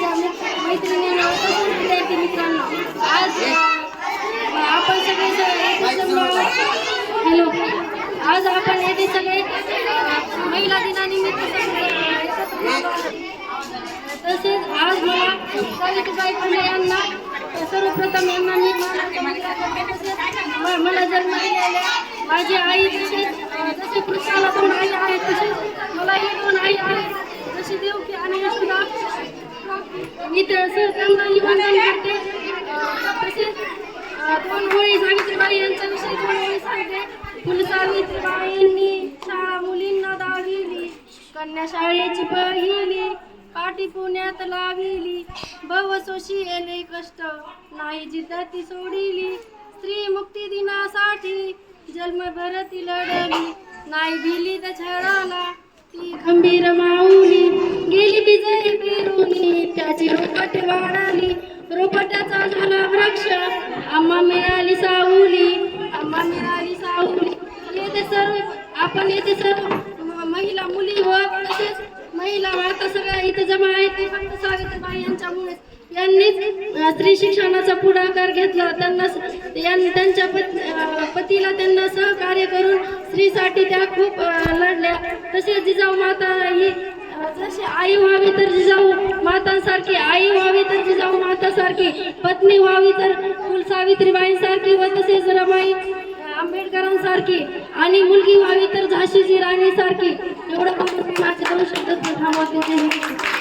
माझ्या मैत्रिणींना विद्यार्थी मित्रांनो. आज आपण सगळे हॅलो. आज आपण येथे सगळे महिला दिनानिमित्त तसेच आज मला सावित्रीबाई फुले यांना सर्वप्रथम यांना मी मला जन्म दिलेल्या माझी आई तसेच अ, जसे कृष्णाला दोन आई आहेत तसेच मलाही दोन आई आहेत जशी देवकी आणि यशोदा मी तर सर त्यांनाही वंदन करते. तसेच दोन ओळी सावित्रीबाई यांच्याविषयी दोन ओळी सांगते. फुल सावित्रीबाईंनी शाळा मुलींना दाविली कन्या शाळेची पहिली पाठी पुण्यात लाविली भव सोशी येले कष्ट नाही जिद्द ती सोडिली. स्त्री मुक्ती दिनासाठी जन्मभर ती लढली. नाही भिली त्या छळाला ती खंबीर माऊली. त्याची म्हणाली रोपट्याचा झाला वृक्ष आम्हा मिळाली साऊली आम्हा मिळाली साऊली येथे सर्व आपण येथे सर्व. महिला मुली व तसेच महिला आता सगळ्या इथे जमा आहेत. फक्त सावित्रीबाई यांच्यामुळे यांनीच स्त्री शिक्षणाचा पुढाकार घेतला. त्यांना यां- त्यांच्या पतीला त्यांना सहकार्य करून स्त्रीसाठी त्या खूप आई व्हावी तर जिजाऊ मातांसारखी आई व्हावी तर जिजाऊ मातासारखी पत्नी व्हावी तर फुल सावित्रीबाईंसारखी व तसेच रमाई आंबेडकरांसारखी आणि मुलगी व्हावी तर झाशीची राणीसारखी एवढं माझे दोन शब्द थांबवते